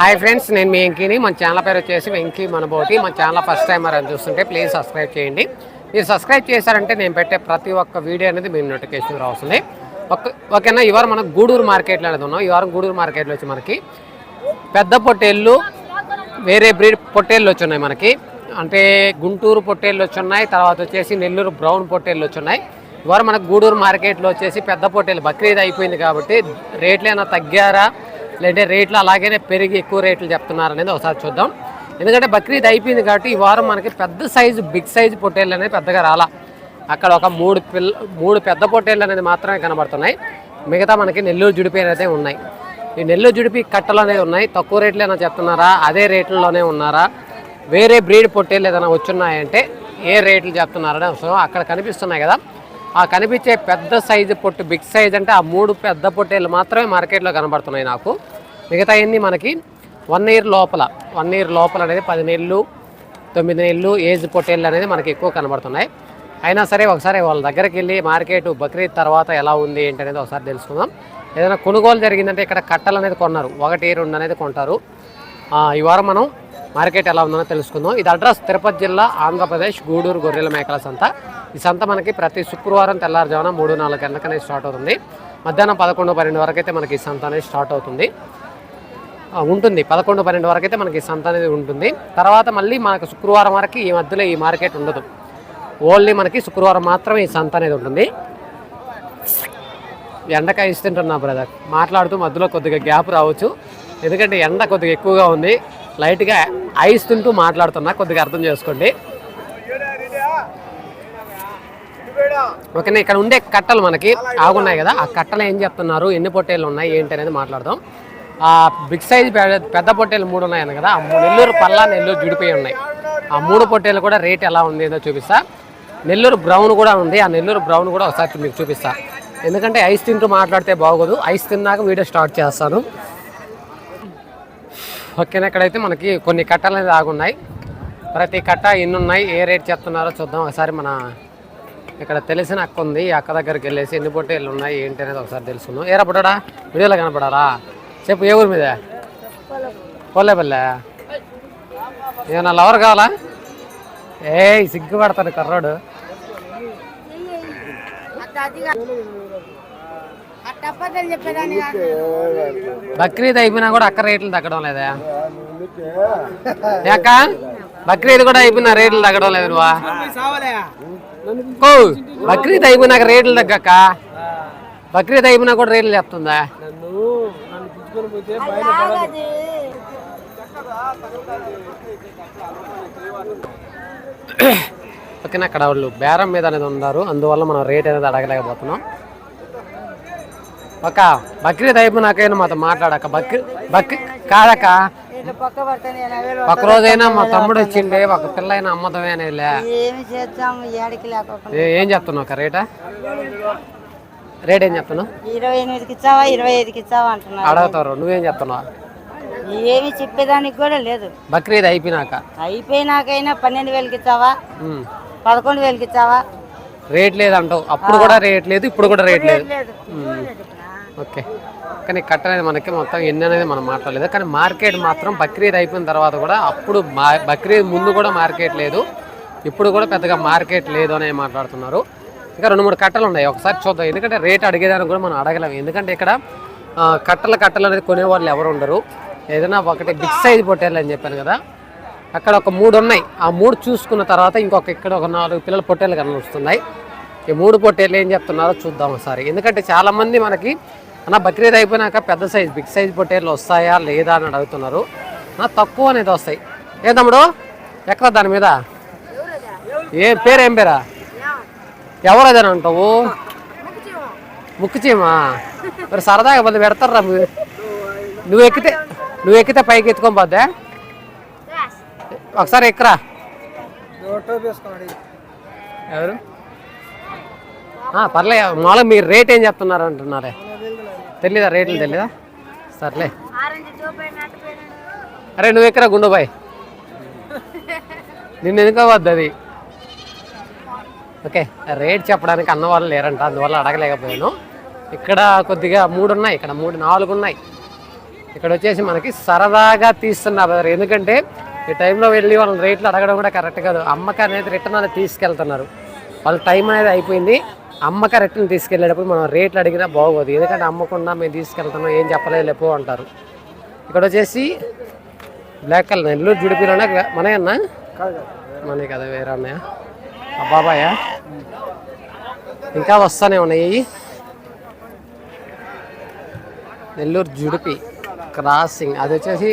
Hi friends నేను మీ వెంకీని. మన channel పేరు వచ్చేసి వెంకీ మనబోటి. మన ఛానల్ ఫస్ట్ టైం అని చూస్తుంటే ప్లీజ్ సబ్స్క్రైబ్ చేయండి. మీరు సబ్స్క్రైబ్ చేశారంటే నేను పెట్టే ప్రతి ఒక్క వీడియో అనేది మీ నోటిఫికేషన్ రావస్తుంది ఒక ఓకేనా ఈ వారం మనం గూడూరు మార్కెట్లో అనేది ఉన్నాం. ఈ వారం గూడూరు మార్కెట్లో వచ్చి మనకి పెద్ద పొట్టేళ్ళు వేరే బ్రీడ్ పొట్టేళ్ళు వచ్చి ఉన్నాయి మనకి. అంటే గుంటూరు పొట్టేళ్ళు వచ్చి ఉన్నాయి తర్వాత వచ్చేసి నెల్లూరు బ్రౌన్ పొట్టేళ్ళు వచ్చి ఉన్నాయి. ఇవాళ మనకు గూడూరు మార్కెట్లో వచ్చేసి పెద్ద పొట్టేలు బక్రీద్ అయిపోయింది కాబట్టి రేట్లు ఏమైనా తగ్గారా? లేదంటే రేట్లు అలాగే పెరిగి ఎక్కువ రేట్లు చెప్తున్నారు అనేది ఒకసారి చూద్దాం. ఎందుకంటే బక్రీద్ అయిపోయింది కాబట్టి ఈ వారం మనకి పెద్ద సైజు బిగ్ సైజు పొట్టేళ్ళు అనేది పెద్దగా రాలా. అక్కడ ఒక మూడు పిల్ల మూడు పెద్ద పొట్టేళ్ళు అనేది మాత్రమే కనబడుతున్నాయి. మిగతా మనకి నెల్లూరు జుడిపి అయితే ఉన్నాయి. ఈ నెల్లూరు జుడిపి కట్టలు అనేవి ఉన్నాయి. తక్కువ రేట్లు ఏమైనా చెప్తున్నారా? అదే రేట్లలోనే ఉన్నారా? వేరే బ్రీడ్ పొట్టేళ్ళు ఏదైనా వచ్చున్నాయంటే ఏ రేట్లు చెప్తున్నారనే అవసరం అక్కడ కనిపిస్తున్నాయి కదా. ఆ కనిపించే పెద్ద సైజు పొట్టు బిగ్ సైజ్ అంటే ఆ మూడు పెద్ద పొట్టేళ్ళు మాత్రమే మార్కెట్లో కనబడుతున్నాయి నాకు. మిగతా అన్నీ మనకి వన్ ఇయర్ లోపల వన్ ఇయర్ లోపల అనేది పది నెలలు తొమ్మిది నెలలు ఏజ్ పొట్టేళ్ళు అనేది మనకి ఎక్కువ కనబడుతున్నాయి. అయినా సరే ఒకసారి వాళ్ళ దగ్గరికి వెళ్ళి మార్కెట్ బక్రీద్ తర్వాత ఎలా ఉంది ఏంటి అనేది ఒకసారి తెలుసుకుందాం. ఏదైనా కొనుగోలు జరిగిందంటే ఇక్కడ కట్టలు అనేది కొన్నారు ఒకటి రెండు అనేది కొంటారు. ఈ వారం మనం మార్కెట్ ఎలా ఉందో తెలుసుకుందాం. ఇది అడ్రస్ తిరుపతి జిల్లా ఆంధ్రప్రదేశ్ గూడూరు గొర్రెల మేకల సంత. ఈ సంత మనకి ప్రతి శుక్రవారం తెల్లారుజామున మూడు నాలుగు గంటలకనే స్టార్ట్ అవుతుంది. మధ్యాహ్నం పదకొండు పన్నెండు వరకు అయితే మనకి ఈ సంత అనేది స్టార్ట్ అవుతుంది. ఉంటుంది. పదకొండు పన్నెండు వరకు అయితే మనకి ఈ సంత అనేది ఉంటుంది. తర్వాత మళ్ళీ మనకు శుక్రవారం వరకు ఈ మధ్యలో ఈ మార్కెట్ ఉండదు. ఓన్లీ మనకి శుక్రవారం మాత్రమే ఈ సంత అనేది ఉంటుంది. ఎండకాయ ఇస్తుంటున్నా బ్రదర్. మాట్లాడుతూ మధ్యలో కొద్దిగా గ్యాప్ రావచ్చు. ఎందుకంటే ఎండ కొద్దిగా ఎక్కువగా ఉంది. లైట్గా ఐస్ తింటూ మాట్లాడుతున్నా కొద్దిగా అర్థం చేసుకోండి. ఓకేనా ఇక్కడ ఉండే కట్టలు మనకి ఆగున్నాయి కదా ఆ కట్టలు ఏం చెప్తున్నారు ఎన్ని పొట్టేలు ఉన్నాయి ఏంటి అనేది మాట్లాడదాం. ఆ బిగ్ సైజ్ పెద్ద పొట్టేలు మూడు ఉన్నాయి కదా ఆ నెల్లూరు పల్లా నెల్లూరు జుడిపోయి ఉన్నాయి. ఆ మూడు పొట్టేలు కూడా రేట్ ఎలా ఉంది ఏదో చూపిస్తా. నెల్లూరు బ్రౌన్ కూడా ఉంది ఆ నెల్లూరు బ్రౌన్ కూడా ఒకసారి మీకు చూపిస్తా. ఎందుకంటే ఐస్ తింటూ మాట్లాడితే బాగోదు ఐస్ తిన్నాక వీడియో స్టార్ట్ చేస్తాను. ఓకేనా ఇక్కడైతే మనకి కొన్ని కట్టలు అనేది ఆగున్నాయి. ప్రతి కట్ట ఎన్ని ఉన్నాయి ఏ రేట్ చెప్తున్నారో చూద్దాం. ఒకసారి మన ఇక్కడ తెలిసిన అక్క ఉంది అక్క దగ్గరికి వెళ్ళేసి ఎన్ని పొట్టేళ్ళు ఉన్నాయి ఏంటి అనేది ఒకసారి తెలుసుకుందాం. ఏరా పుట్టాడా వీడియోలో కనపడారా? చెప్పు ఏ ఊరి మీద? పోలేపల్లె ఏమన్నా లవర్ కావాలా? ఏ సిగ్గుపడతాడు కర్రోడు. అట్టప్పదని చెప్పేదాన్ని కాదు. బక్రీద్ అయిపోయినా కూడా అక్క రేట్లు తగ్గడం లేదా? యాక బక్రీద్ కూడా అయిపోయినా రేట్లు తగ్గడం లేదు నువ్వా? కో బక్రీద్ అయిపోయినాక రేట్లు తగ్గక్క బక్రీద్ అయిపోయినా కూడా రేట్లు చెప్తుందా. ఓకేనా అక్కడ వాళ్ళు బేరం మీద అనేది ఉన్నారు. అందువల్ల మనం రేట్ అనేది అడగలేకపోతున్నాం. ఒక బక్రీద్ అయిపోయినాకైనా మాతో మాట్లాడక. బక్రీ బక్రీ కాదక్క. ఒక రోజైనా మా తమ్ముడు వచ్చిండే ఒక పిల్ల అయినా ఏడికి లేకోకుండా. ఏ- చెప్తున్నావు అక్క రేటా? రేట్ ఏం చెప్తున్నావు? ఇరవై ఎనిమిదికి ఇచ్చావా ఇరవై ఐదుకి ఇచ్చావా అడుగుతారు నువ్వేం చెప్తున్నావు? ఏమి చెప్పేదానికి కూడా లేదు. బక్రీద్ అయిపోయినాక. అయిపోయినాకైనా పన్నెండు వేలకి ఇచ్చావా. పదకొండు వేలకి ఇచ్చావా? రేట్ లేదంటావు. అప్పుడు కూడా రేట్ లేదు ఇప్పుడు కూడా రేట్ లేదు. ఓకే. కానీ కట్ట అనేది మనకి మొత్తం ఎన్ని అనేది మనం మాట్లాడలేదు. కానీ మార్కెట్ మాత్రం బక్రీద్ అయిపోయిన తర్వాత కూడా అప్పుడు మా బక్రీద్ ముందు కూడా మార్కెట్ లేదు. ఇప్పుడు కూడా పెద్దగా మార్కెట్ లేదు అనే మాట్లాడుతున్నారు. ఇంకా రెండు మూడు కట్టలు ఉన్నాయి. ఒకసారి చూద్దాం. ఎందుకంటే రేట్ అడిగేదానికి కూడా మనం అడగలేము ఎందుకంటే ఇక్కడ కట్టలు కట్టల కట్టలు అనేది కొనేవాళ్ళు ఎవరు ఉండరు. ఏదైనా ఒకటి బిగ్ సైజ్ పొట్టేళ్ళు అని చెప్పాను కదా. అక్కడ ఒక మూడు ఉన్నాయి. ఆ మూడు చూసుకున్న తర్వాత ఇంకొక ఇక్కడ ఒక నాలుగు పిల్లల పొట్టేళ్ళు కనిపిస్తున్నాయి ఈ మూడు పొట్టేళ్ళు ఏం చెప్తున్నారో చూద్దాం ఒకసారి. ఎందుకంటే చాలామంది మనకి అన్న బక్రీద్ అయిపోయినాక పెద్ద సైజ్ బిగ్ సైజ్ పొట్టేళ్ళు వస్తాయా లేదా అని అడుగుతున్నారు. నా తక్కువ అనేది వస్తాయి. ఏ తమ్ముడు? ఎక్కడ దాని మీద? ఏ పేరు ఏం పేరా? ఎవరు అంటావు? ముక్కు చీమా మరి సరదాగా బదులు పెడతారా? మీరు నువ్వు ఎక్కితే నువ్వు ఎక్కితే పైకి ఎత్తుకొని పోద్దా? ఒకసారి ఎక్కరా? ఎవరు? పర్లేదు పర్లే మామూలుగా మీరు రేట్ ఏం చెప్తున్నారు అంటున్నారే తెలీదా రేట్లు తెలీదా? సర్లే. అరే నువ్వు ఎక్కరా గుండుబాయ్ నిన్ను ఎందుకో వద్దు అది? ఓకే రేట్ చెప్పడానికి అన్న వాళ్ళు లేరంట అందువల్ల అడగలేకపోయాను. ఇక్కడ కొద్దిగా మూడు ఉన్నాయి ఇక్కడ మూడు నాలుగు ఉన్నాయి ఇక్కడ వచ్చేసి మనకి సరదాగా తీస్తున్నా బ్రదర్ ఎందుకంటే ఈ టైంలో వెళ్ళి వాళ్ళ రేట్లు అడగడం కూడా కరెక్ట్ కాదు. అమ్మక అనేది రిటర్న్ అనేది తీసుకెళ్తున్నారు. వాళ్ళ టైం అనేది అయిపోయింది. అమ్మ కరెక్ట్ని తీసుకెళ్ళేటప్పుడు మనం రేట్లు అడిగినా బాగోదు. ఎందుకంటే అమ్మకుండా మేము తీసుకెళ్తున్నాం ఏం చెప్పలేదు లేపో అంటారు. ఇక్కడ వచ్చేసి బ్లాక్ కలర్ నెల్లూరు జుడిపిలోనే మనయన్నా మన కదా వేరే ఉన్నాయా అబ్బాబాయా ఇంకా వస్తానే ఉన్నాయి. నెల్లూరు జుడిపి క్రాసింగ్. అది వచ్చేసి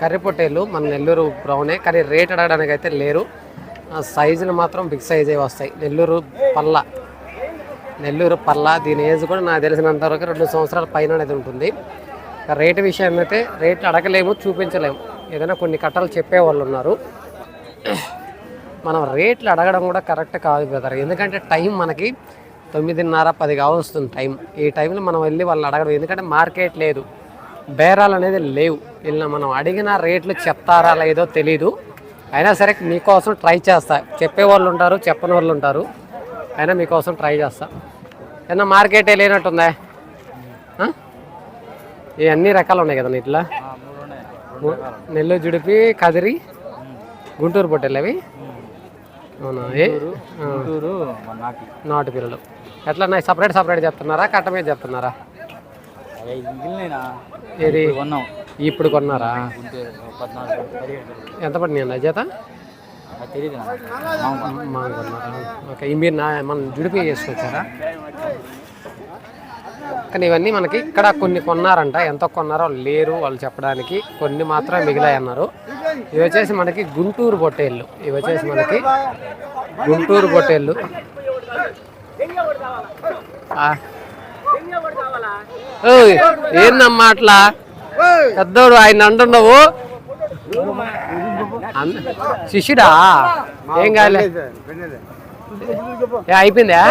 కర్రీపొట్టేలు మన నెల్లూరు బ్రౌనే. కానీ రేట్ అడగడానికి అయితే లేరు. ఆ సైజులు మాత్రం బిగ్ సైజే వస్తాయి. నెల్లూరు పల్ల నెల్లూరు పల్లా దీని ఏజ్ కూడా నాకు తెలిసినంత వరకు రెండు సంవత్సరాల పైన అనేది ఉంటుంది. రేటు విషయం అయితే రేట్లు అడగలేము చూపించలేము. ఏదైనా కొన్ని కట్టలు చెప్పే వాళ్ళు ఉన్నారు. మనం రేట్లు అడగడం కూడా కరెక్ట్ కాదు బ్రదర్. ఎందుకంటే టైం మనకి తొమ్మిదిన్నర పది కావస్తుంది టైం. ఈ టైంలో మనం వెళ్ళి వాళ్ళని అడగడం ఎందుకంటే మార్కెట్ లేదు. బేరాలు అనేది లేవు. ఇలా మనం అడిగిన రేట్లు చెప్తారా లేదో తెలీదు. అయినా సరే మీకోసం ట్రై చేస్తా. చెప్పే వాళ్ళు ఉంటారు చెప్పని వాళ్ళు ఉంటారు. అయినా మీకోసం ట్రై చేస్తా. ఏమన్నా మార్కెటే లేనట్టుందా? ఈ అన్ని రకాలు ఉన్నాయి కదా ఇట్లా నెల్లూరు జుడిపి కదిరి గుంటూరు పొట్టెలు అవి? అవునా? నాటు. పిల్లలు. ఎట్లా ఉన్నాయి? సపరేట్ సపరేట్ చెప్తున్నారా కట్ట మీద చెప్తున్నారా ఏది? ఇప్పుడు కొన్నారా? ఎంత పడినాయి అన్న చేత తెలియదు ఓకే మీరు నా మనం జుడిపి చేసుకొచ్చారా? కానీ ఇవన్నీ మనకి ఇక్కడ కొన్ని కొన్నారంట. ఎంత కొన్నారో లేరు వాళ్ళు చెప్పడానికి. కొన్ని మాత్రమే మిగిలాయి అన్నారు ఇవి వచ్చేసి మనకి గుంటూరు బొట్టేళ్ళు. ఇవి వచ్చేసి మనకి గుంటూరు బొట్టేళ్ళు. ఏందమ్మా అట్లా? పెద్దోడు ఆయన అంటున్నావు? శిష్యుడా? ఏం కాలే ఏ, అయిపోయిందా?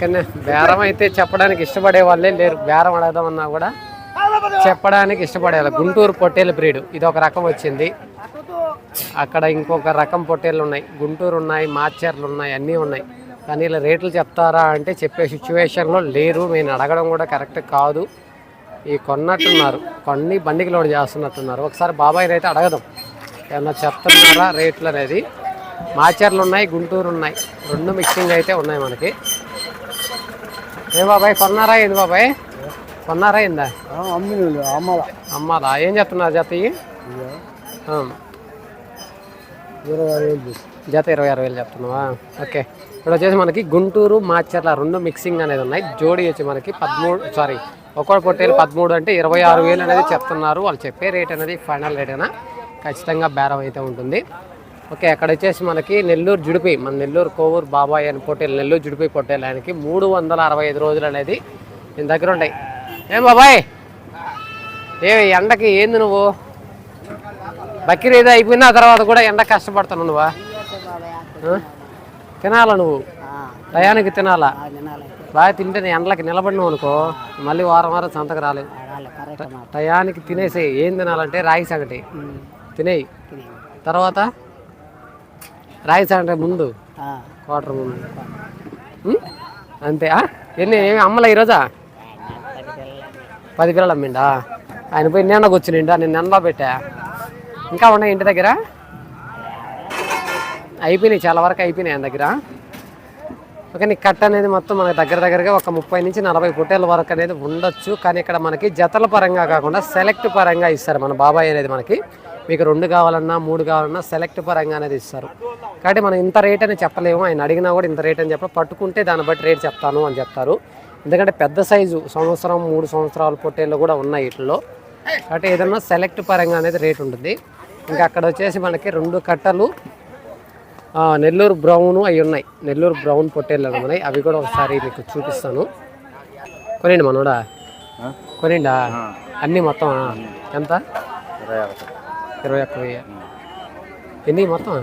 కానీ బేరం అయితే చెప్పడానికి ఇష్టపడే వాళ్ళే లేరు. బేరం అడగదామన్నా కూడా చెప్పడానికి ఇష్టపడేవాళ్ళు గుంటూరు పొట్టేలు బ్రీడ్. ఇది ఒక రకం వచ్చింది. అక్కడ ఇంకొక రకం పొట్టేళ్ళు ఉన్నాయి. గుంటూరు ఉన్నాయి మాచర్లు ఉన్నాయి అన్నీ ఉన్నాయి. కానీ ఇలా రేట్లు చెప్తారా అంటే చెప్పే సిచ్యువేషన్లో లేరు. నేను అడగడం కూడా కరెక్ట్ కాదు. ఈ కొన్నట్టున్నారు. కొన్ని బండికి లోడ్ చేస్తున్నట్టున్నారు. ఒకసారి బాబాయ్ అయితే అడగదాం. ఏమన్నా చెప్తున్నారా రేట్లు అనేది? మాచర్లు ఉన్నాయి గుంటూరు ఉన్నాయి. రెండు మిక్సింగ్ అయితే ఉన్నాయి మనకి. ఏ బాబాయ్ కొన్నారా ఏంది బాబాయ్? కొన్నారా ఏందా? అమ్మాల. ఏం చెప్తున్నారు జత జత ఇరవై ఆరు వేలు చెప్తున్నావా? ఓకే. ఇక్కడ వచ్చేసి మనకి గుంటూరు మాచర్ల రెండు మిక్సింగ్ అనేది ఉన్నాయి. జోడి వచ్చి మనకి పదమూడు సారీ ఒక్కొక్క పొట్టేలు పదమూడు అంటే ఇరవై ఆరు వేలు అనేది చెప్తున్నారు. వాళ్ళు చెప్పే రేట్ అనేది ఫైనల్ రేట్ అయినా ఖచ్చితంగా బేరం అయితే ఉంటుంది. ఓకే అక్కడ వచ్చేసి మనకి నెల్లూరు జుడిపి మన నెల్లూరు కోవూరు బాబాయ్ అని పొట్టేలు నెల్లూరు జుడిపి పొట్టేలు ఆయనకి మూడు వందల అరవై ఐదు రోజులు అనేది దీని దగ్గర ఉంటాయి. ఏం బాబాయ్? ఏ ఎండకి ఏంది నువ్వు? బక్రీద్ అయిపోయిన తర్వాత కూడా ఎండ కష్టపడుతున్నావు నువ్వా? తినాలా నువ్వు? టయానికి తినాలా. బాగా తింటే ఎండలకి నిలబడినావు అనుకో మళ్ళీ వారం వారం సంతకు రాలేవు టయానికి తినేసి ఏం తినాలంటే రాగి సంగటి. తినేయి. తర్వాత రాగి సంగటి ముందు క్వార్టర్ ముందు? అంతే? ఎన్ని ఏమి అమ్మలే ఈరోజా? పది పిల్లలు అమ్మిండా? ఆయన పోయి నిండా కూర్చునిండా? నేను నిండా పెట్టా. ఇంకా ఉన్నాయి ఇంటి దగ్గర? అయిపోయినాయి చాలా వరకు అయిపోయినాయి ఆయన దగ్గర. ఓకే నీ కట్ అనేది మొత్తం మన దగ్గర దగ్గరగా ఒక ముప్పై నుంచి నలభై పుట్టేల వరకు అనేది ఉండొచ్చు. కానీ ఇక్కడ మనకి జతల పరంగా కాకుండా సెలెక్ట్ పరంగా ఇస్తారు మన బాబాయ్ అనేది మనకి. మీకు రెండు కావాలన్నా మూడు కావాలన్నా సెలెక్ట్ పరంగా అనేది ఇస్తారు. కాబట్టి మనం ఇంత రేట్ అని చెప్పలేము. ఆయన అడిగినా కూడా ఇంత రేట్ అని చెప్ప పట్టుకుంటే దాన్ని బట్టి రేట్ చెప్తాను అని చెప్తారు. ఎందుకంటే పెద్ద సైజు సంవత్సరం మూడు సంవత్సరాలు పొట్టేళ్ళు కూడా ఉన్నాయి వీటిలో కాబట్టి ఏదన్నా సెలెక్ట్ పరంగా అనేది రేట్ ఉంటుంది. ఇంకా అక్కడ వచ్చేసి మనకి రెండు కట్టలు నెల్లూరు బ్రౌన్ అవి ఉన్నాయి. నెల్లూరు బ్రౌన్ పొట్టేళ్ళు ఉన్నాయి అవి కూడా ఒకసారి మీకు చూపిస్తాను. కొనిండి మనోడా. కొనిండా? అన్నీ మొత్తం ఎంత? ఇరవై ఒక్క వెయ్యి. ఎన్ని మొత్తం?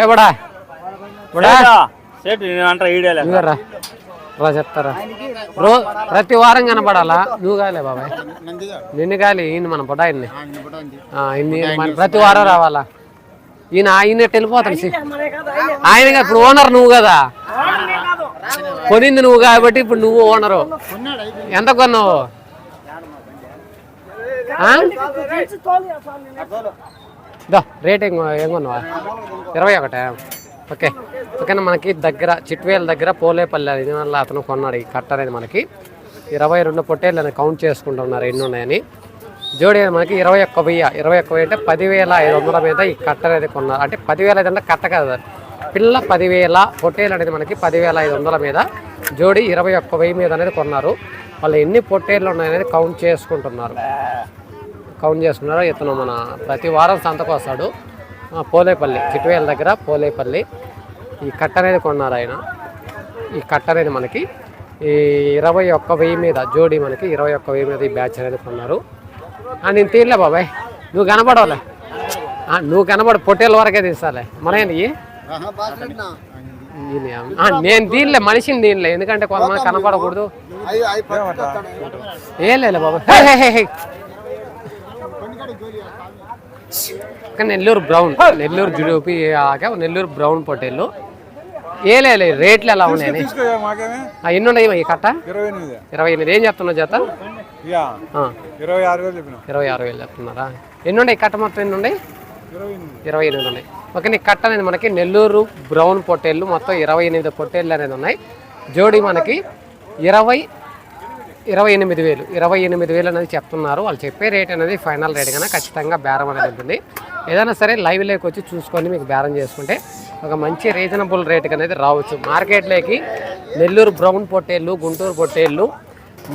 ఏ బడా. బడా. సేటు అంటారా రా చెప్తారా? రో ప్రతి వారం కనపడాలా? నువ్వు కాలే బాబాయ్. నిన్ను కాలి ఈయన మన బొడాయిని ఇన్ని మన ప్రతి వారం రావాలా? ఈయన ఆయన వెళ్ళిపోతాడు సి- ఆయన ఇప్పుడు ఓనర్ నువ్వు కదా? కొనింది నువ్వు కాబట్టి ఇప్పుడు నువ్వు ఓనరు. ఎంత కొన్నావు? ఆ? దా రేట్ ఏం ఏం కొన్నావా? ఇరవై ఒకటే? ఓకే. ఓకేనా మనకి దగ్గర చిట్వేల దగ్గర పోలేపల్లి అది వల్ల అతను కొన్నాడు ఈ కట్ట అనేది మనకి. ఇరవై రెండు పొట్టేళ్ళు అని కౌంట్ చేసుకుంటున్నారు ఎన్ని ఉన్నాయని. జోడి అనేది మనకి ఇరవై ఒక్క వెయ్యి. ఇరవై ఒక్క వెయ్యి అంటే పదివేల ఐదు వందల మీద ఈ కట్ట అనేది కొన్నారు. అంటే పదివేల ఐదు అంటే కట్ట కదా. పిల్ల పదివేల పొట్టేలు అనేది మనకి పదివేల ఐదు వందల మీద. జోడి ఇరవై ఒక్క వెయ్యి మీద అనేది కొన్నారు. వాళ్ళు ఎన్ని పొట్టేళ్ళు ఉన్నాయనేది కౌంట్ చేసుకుంటున్నారు. కౌంట్ చేసుకున్నారు? ఇతను మన ప్రతి వారం సంతకు వస్తాడు. పోలేపల్లి చిట్టువేల దగ్గర పోలేపల్లి. ఈ కట్ట అనేది కొన్నారు ఆయన. ఈ కట్ట అనేది మనకి ఈ ఇరవై ఒక్క వెయ్యి మీద జోడి మనకి ఇరవై ఒక్క వెయ్యి మీద ఈ బ్యాచ్ అనేది కొన్నారు. నేను తీయలే బాబాయ్. నువ్వు కనపడవలే నువ్వు కనపడ పొట్టేల వరకే? ఈయన, ఆ, నేను దీనిలే మనిషిని దీనిలే ఎందుకంటే కొంతమంది కనపడకూడదు ఏ లేదు బాబు హే, హే, హే, హే. కానీ నెల్లూరు బ్రౌన్ నెల్లూరు జుడూపి ఆగా నెల్లూరు బ్రౌన్ పొట్టేళ్ళు ఏ లేదు రేట్లు ఎలా ఉన్నాయి ఎన్ని ఉన్నాయి ఈ కట్ట? ఇరవై ఎనిమిది. ఏం చెప్తున్నావు జత? ఇరవై ఆరు వేలు చెప్పిన ఇరవై ఆరు వేలు చెప్తున్నారా? ఎన్ని ఉన్నాయి కట్ట మొత్తం ఎన్ని ఉన్నాయి ఇరవై ఎనిమిది. ఇరవై ఎనిమిది ఉన్నాయి. ఓకే నీ కట్ట అనేది మనకి నెల్లూరు బ్రౌన్ పొట్టేళ్ళు మొత్తం ఇరవై ఎనిమిది పొట్టేళ్ళు అనేది ఉన్నాయి. జోడి మనకి ఇరవై ఇరవై ఎనిమిది వేలు. ఇరవై ఎనిమిది వేలు అనేది చెప్తున్నారు. వాళ్ళు చెప్పే రేట్ అనేది ఫైనల్ రేట్ కన్నా ఖచ్చితంగా బేరం అనేది ఉంటుంది. ఏదైనా సరే లైవ్ లేకి వచ్చి చూసుకొని మీకు బేరం చేసుకుంటే ఒక మంచి రీజనబుల్ రేట్ అనేది రావచ్చు. మార్కెట్లోకి నెల్లూరు బ్రౌన్ పొట్టేళ్ళు గుంటూరు పొట్టేళ్ళు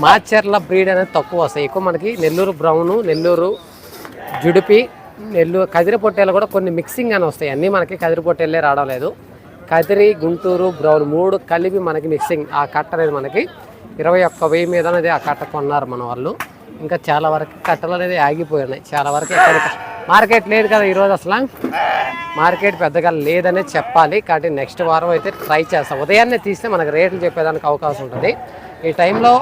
మాచర్ల బ్రీడ్ అనేది తక్కువ వస్తాయి. ఎక్కువ మనకి నెల్లూరు బ్రౌను నెల్లూరు జుడిపి నెల్లూరు కదిరి పొట్టేలు కూడా కొన్ని మిక్సింగ్ అని వస్తాయి. అన్నీ మనకి కదిరి పొట్టేళ్ళే రావడం లేదు. కదిరి గుంటూరు బ్రౌన్ మూడు కలిపి మనకి మిక్సింగ్ ఆ కట్ట అనేది మనకి ఇరవై ఒక్క వెయ్యి మీద అనేది ఆ కట్ట కొన్నారు మన వాళ్ళు. ఇంకా చాలా వరకు కట్టలు అనేది ఆగిపోయినాయి. చాలా వరకు మార్కెట్ లేదు కదా ఈరోజు అసలు. మార్కెట్ పెద్దగా లేదనే చెప్పాలి. కాబట్టి నెక్స్ట్ వారం అయితే ట్రై చేస్తాం. ఉదయాన్నే తీస్తే మనకు రేట్లు చెప్పేదానికి అవకాశం ఉంటుంది. ఈ టైంలో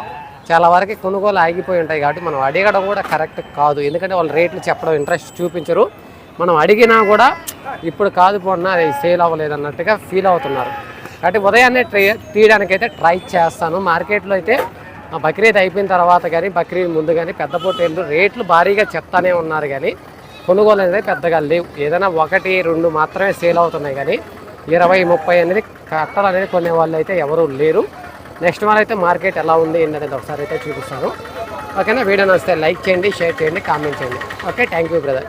చాలా వరకు కొనుగోలు ఆగిపోయి ఉంటాయి కాబట్టి మనం అడగడం కూడా కరెక్ట్ కాదు. ఎందుకంటే వాళ్ళు రేట్లు చెప్పడం ఇంట్రెస్ట్ చూపించరు. మనం అడిగినా కూడా ఇప్పుడు కాదు పోన్నా అది సేల్ అవ్వలేదు అన్నట్టుగా ఫీల్ అవుతున్నారు. కాబట్టి ఉదయాన్నే ట్రై తీయడానికి అయితే ట్రై చేస్తాను. మార్కెట్లో అయితే ఆ బక్రీద్ అయిపోయిన తర్వాత కానీ బక్రీద్ ముందు కానీ పెద్ద పొట్టేళ్ళు రేట్లు భారీగా చెప్తానే ఉన్నారు కానీ కొనుగోలు అనేది పెద్దగా లేవు. ఏదైనా ఒకటి రెండు మాత్రమే సేల్ అవుతున్నాయి కానీ ఇరవై ముప్పై అనేది కట్టలు అనేది కొనే వాళ్ళు అయితే ఎవరూ లేరు. నెక్స్ట్ వన్ అయితే మార్కెట్ ఎలా ఉంది ఏంటనేది ఒకసారి అయితే చూపిస్తాను. ఓకేనా? వీడియో నచ్చితే లైక్ చేయండి షేర్ చేయండి కామెంట్ చేయండి. Okay thank you brother.